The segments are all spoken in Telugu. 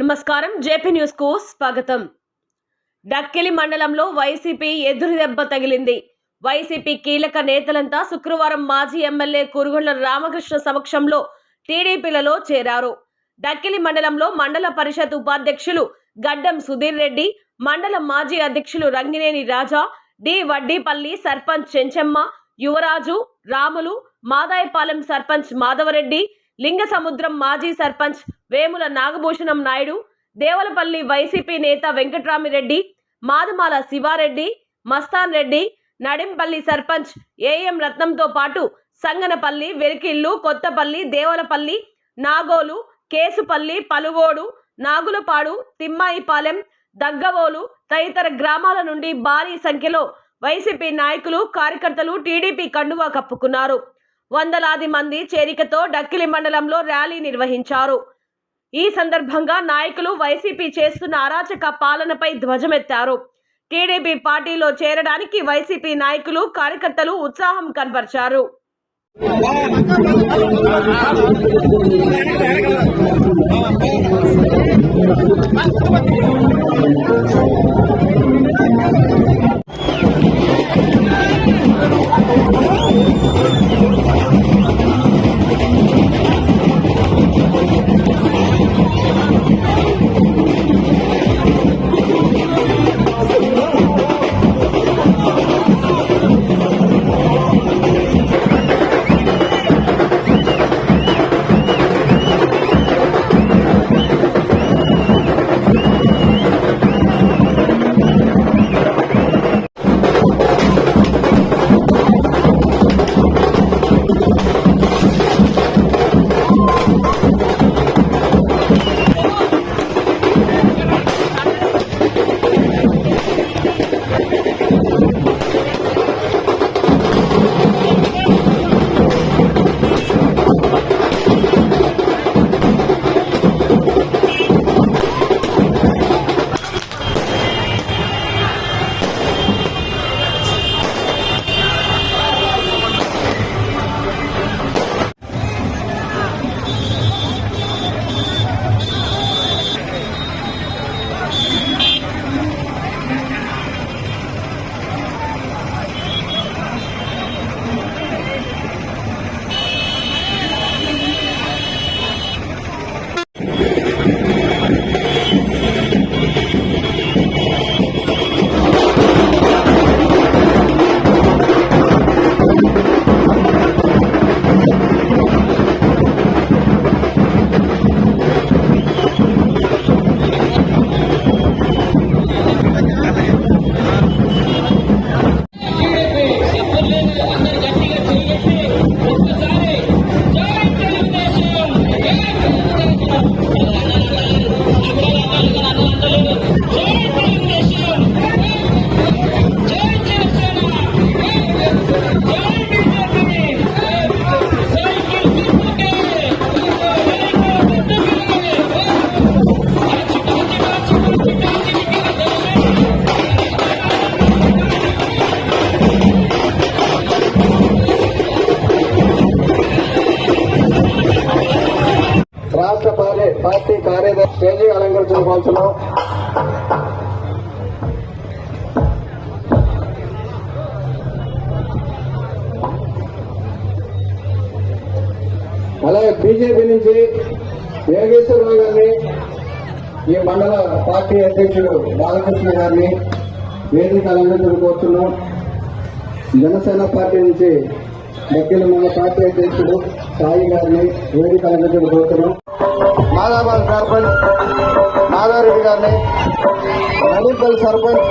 నమస్కారం. జేపీ న్యూస్కు స్వాగతం. డక్కిలి మండలంలో వైసీపీ ఎదురుదెబ్బ తగిలింది. వైసీపీ కీలక నేతలంతా శుక్రవారం మాజీ ఎమ్మెల్యే కురుగుళ్ళ రామకృష్ణ సమక్షంలో టీడీపీలలో చేరారు. డక్కిలి మండలంలో మండల పరిషత్ ఉపాధ్యక్షులు గడ్డం సుధీర్ రెడ్డి మండల మాజీ అధ్యక్షులు రంగినేని రాజా డి వడ్డీపల్లి సర్పంచ్ చెంచమ్మ యువరాజు రాములు మాదాయపాలెం సర్పంచ్ మాధవరెడ్డి లింగ సముద్రం మాజీ సర్పంచ్ వేముల నాగభూషణం నాయుడు దేవలపల్లి వైసీపీ నేత వెంకట్రామిరెడ్డి మాదుమాల శివారెడ్డి మస్తాన్ రెడ్డి నడింపల్లి సర్పంచ్ ఏఎం రత్నంతో పాటు సంగనపల్లి వెరికిల్లు కొత్తపల్లి దేవలపల్లి నాగోలు కేసుపల్లి పలుగోడు నాగులపాడు తిమ్మాయిపాలెం దగ్గవోలు తదితర గ్రామాల నుండి భారీ సంఖ్యలో వైసీపీ నాయకులు కార్యకర్తలు టీడీపీ కండువా కప్పుకున్నారు. వందలాది మంది చేరికతో డక్కిలి మండలంలో ర్యాలీ నిర్వహించారు. ఈ సందర్భంగా నాయకులు వైసీపీ చేస్తున్న అరాచక పాలనపై ధ్వజమెత్తారు. టీడీపీ పార్టీలో చేరడానికి వైసీపీ నాయకులు కార్యకర్తలు ఉత్సాహం కనబర్చారు. I'm sorry. అలంకరించుకోవాల్సిన అలాగే బీజేపీ నుంచి యోగేశ్వరరావు గారిని ఈ మండల పార్టీ అధ్యక్షుడు బాలకృష్ణ గారిని వేదిక అలంకరించుకోవచ్చున్నాం జనసేన పార్టీ నుంచి దక్కిన మన పార్టీ అధ్యక్షుడు సాయి గారిని వేదిక అలంకరించుకోవచ్చున్నాం మాదాబాద్ సర్పంచ్ మాధారెడ్డి గారిని నడింపల్లి సర్పంచ్.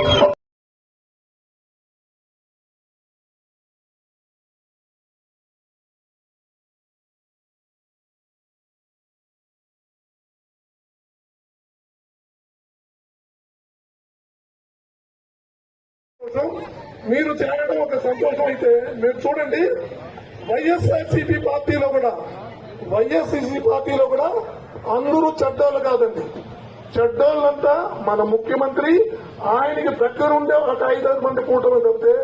మీరు చేరడం ఒక సంతోషం అయితే మీరు చూడండి. వైఎస్ఆర్సీపీ పార్టీలో కూడా వైఎస్ఆర్సీ పార్టీలో కూడా అందరూ చెడ్డోళ్ళు కాదండి. చెడ్డోళ్ళంతా మన ముఖ్యమంత్రి ఆయనకి దగ్గరుండే ఒక ఐదారు మంది కూటమి తప్పితే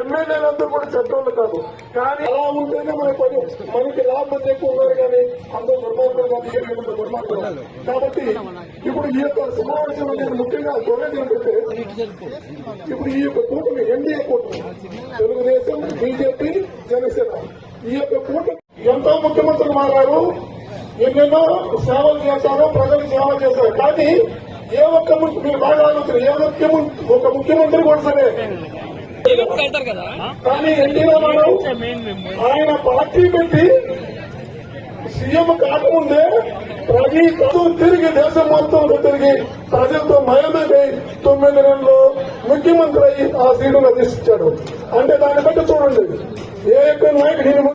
ఎమ్మెల్యేలందరూ కూడా చెడ్డోళ్ళు కాదు. కానీ అలా ఉంటేనే మన పని మనకి లాభం ఎక్కువ ఉన్నారు కానీ అందరూ దుర్మార్గులు కాదు, దుర్మార్గులు కాబట్టి ఇప్పుడు ఈ యొక్క సమావేశం అనేది ముఖ్యంగా కోరేది ఏంటంటే ఇప్పుడు ఈ యొక్క కూటమి ఎన్డీఏ కూటమి తెలుగుదేశం బీజేపీ జనసేన ఈ యొక్క కూటమి ఎంతో ముఖ్యమంత్రులు మారారు. ఎన్నెన్నో సేవలు చేశారు ప్రజలకు సేవ చేశారు కానీ ఏ ఒక్క ముఖ్య- మీరు బాగా ఆలోచన ఏ ముఖ్యమంత్రి ఒక ముఖ్యమంత్రి కూడా సరే. కానీ ఎన్టీ రామారావు ఆయన పార్టీ పెట్టి సీఎం కాకముందే ప్రతి చదువు తిరిగి దేశం మొత్తం తిరిగి ప్రజలతో మయమేది తొమ్మిది నెలల్లో ముఖ్యమంత్రి అయ్యి ఆ సీటును అందించాడు. అంటే దాన్ని బట్టి చూడండి. ఏ యొక్క నాయకుడు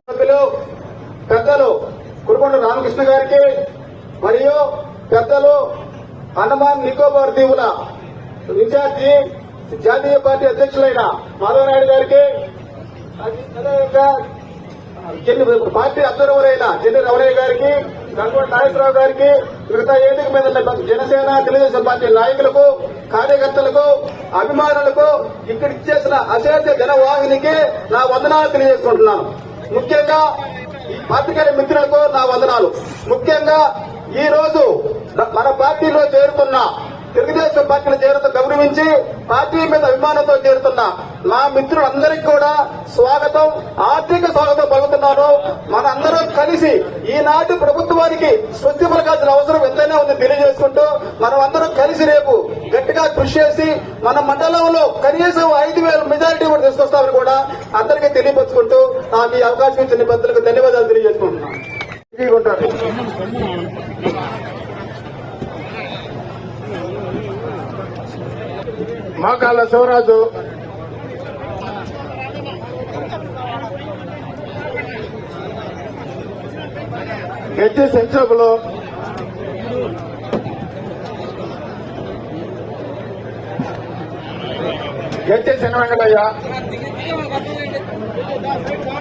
పెద్దలు కురుకొండ రామకృష్ణ గారికి మరియు పెద్దలు అండమాన్ నికోబార్ దీవుల ఇన్ఛార్జి జాతీయ పార్టీ అధ్యక్షులైన మాధవనాయుడు గారికి పార్టీ అబ్జర్వర్ అయిన రమణయ్య గారికి గంగోటి నాగేశ్వరరావు గారికి మిగతా ఏడుక మీద జనసేన తెలుగుదేశం పార్టీ నాయకులకు కార్యకర్తలకు అభిమానులకు ఇక్కడ ఇచ్చేసిన అశేష జనవాహినికి నా వందనాలు తెలియజేసుకుంటున్నాను. ముఖ్యంగా పాత్రికేయ మిత్రులకు నా వందనాలు. ముఖ్యంగా ఈ రోజు మన పార్టీలో చేరుతున్న తెలుగుదేశం పార్టీలో చేరుతూ గౌరవించి పార్టీ మీద అభిమానంతో చేరుతున్న నా మిత్రులందరికీ కూడా స్వాగతం ఆర్థిక స్వాగతం పలుకుతున్నాను. మనందరం కలిసి ఈనాటి ప్రభుత్వానికి స్వస్తి పలకాల్సిన అవసరం ఎంతైనా ఉంది తెలియజేసుకుంటూ మనం అందరం కలిసి రేపు గట్టిగా కృషి చేసి మన మండలంలో కనీసం ఐదు వేల మెజారిటీ కూడా తీసుకొస్తామని కూడా అందరికీ తెలియపరుచుకుంటూ నాకు ఈ అవకాశం ఇచ్చిన పెద్దలకు ధన్యవాదాలు తెలియజేసుకుంటున్నాను. ఇది శివరాజు. గెజ్జి సెంచబులు. గెజ్జి చిన్న వెంకటయ్య.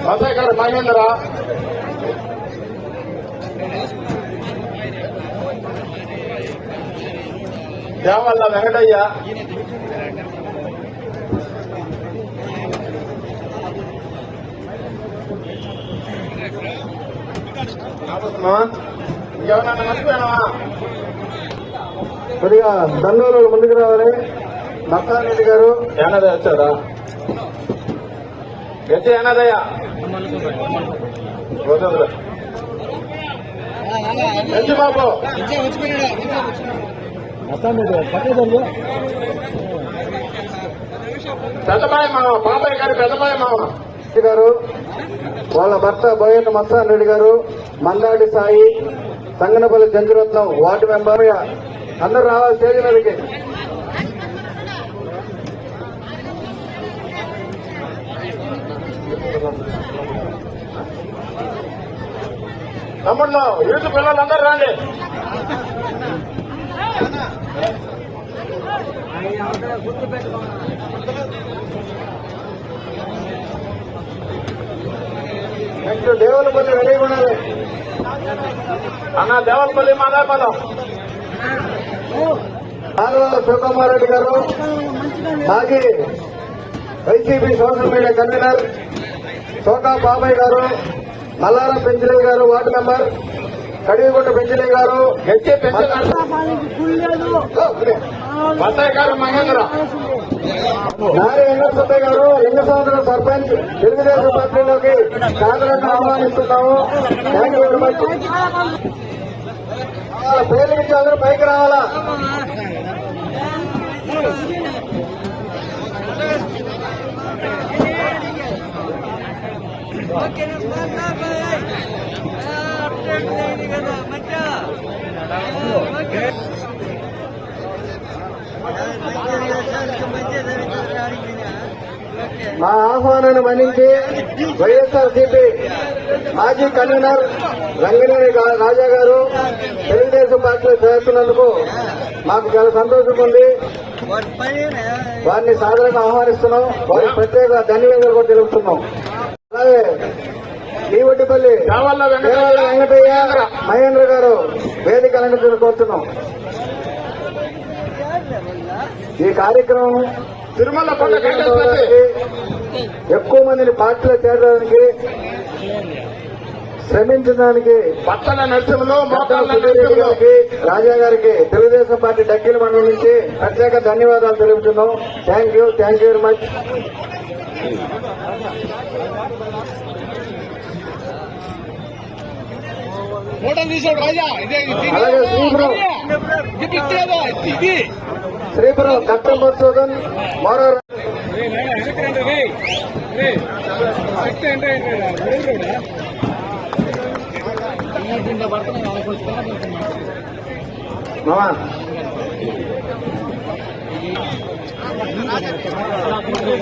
వసైకర్ మహేంద్ర. దేవల్ల వెంకటయ్య. ఇంకేమన్నా మర్చిపోయినావా కొద్దిగా దండోలు ముందుకు రావాలి. మక్కారెడ్డి గారు. ఏనాదయ్య వచ్చారా? గట్టి వదలరా గట్టి బాబు. పెద్దబాయి మామ బాబాయ్ గారి పెద్దబాయి మామ. గారు వాళ్ళ భర్త బోయన్న మస్తాన్ రెడ్డి గారు మందాడి సాయి సంగనపల్లి చంద్రరత్నం వార్డు మెంబర్. అందరూ రావాలి స్టేజ్ మీదకి. తమ్ముళ్ళు యూత్ పిల్లలందరూ రండి. నెక్స్ట్ దేవులపల్లి రెడీ ఉండాలి అన్న దేవరపల్లి మాదాపల్లం ఆనవాళ్ళ శివకుమార్ రెడ్డి గారు మాజీ YCP social media convener Soka బాబాయ్ గారు మల్లారం పెంచలయ్య గారు వార్డు మెంబర్ కడిగిగుంట పెంచలయ్య గారు నారి వెంకటసుబ్బయ్య గారు లింగసముద్రం సర్పంచ్ తెలుగుదేశం పార్టీలోకి కాంగ్రెస్ ఆహ్వానిస్తున్నాము. థ్యాంక్ యూ వెరీ మచ్ పేర్లు ఇచ్చి అందరూ పైకి రావాలా? మా ఆహ్వానాన్ని మన్నించి వైఎస్ఆర్ సిపి మాజీ కన్వీనర్ రంగనేని రాజా గారు తెలుగుదేశం పార్టీలో చేస్తున్నందుకు మాకు చాలా సంతోషం ఉంది. వారిని సాధారణంగా ఆహ్వానిస్తున్నాం. వారికి ప్రత్యేక ధన్యవాదాలు కూడా తెలుపుతున్నాం. దేవాల వెంకటయ్య? మహేంద్ర గారు వేదిక అలంకరించిన కోరుతున్నాం ఈ కార్యక్రమం తిరుమల ఎక్కువ మందిని పార్టీలో చేరడానికి శ్రమించడానికి పట్టణ నరసింహులు రాజా గారికి తెలుగుదేశం పార్టీ డక్కిల మండలం నుంచి ప్రత్యేక ధన్యవాదాలు తెలుపుతున్నాం. Thank you thank you very much ఫోటోలు తీసాడు రాజా. ఇదే ఇది శ్రీపురం కట్టం మధుసూదన్ మరో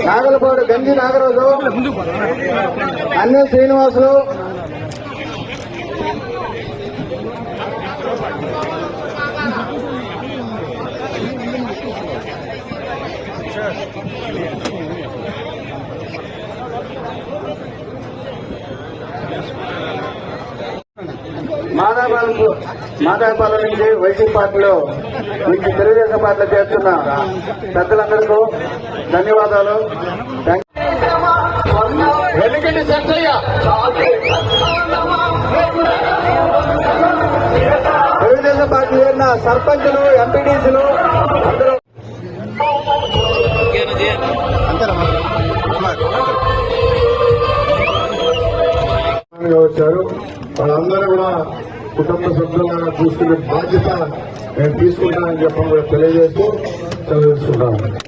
నాగలపాడు గంజి నాగరాజు అన్నే శ్రీనివాసులు మాదాపాలెం నుంచి వైసీపీ పార్టీలో నుంచి తెలుగుదేశం పార్టీలో చేస్తున్న పెద్దలందరికీ ధన్యవాదాలు. సత్తయ్య తెలుగుదేశం పార్టీ చేరిన సర్పంచులు ఎంపీడీసీలు అందరూ వచ్చారు. వాళ్ళందరూ కూడా కుటుంబ సభ్యులను చూసుకునే బాధ్యత నేను తీసుకుంటానని చెప్పడం తెలియజేస్తూ చదివిస్తున్నాను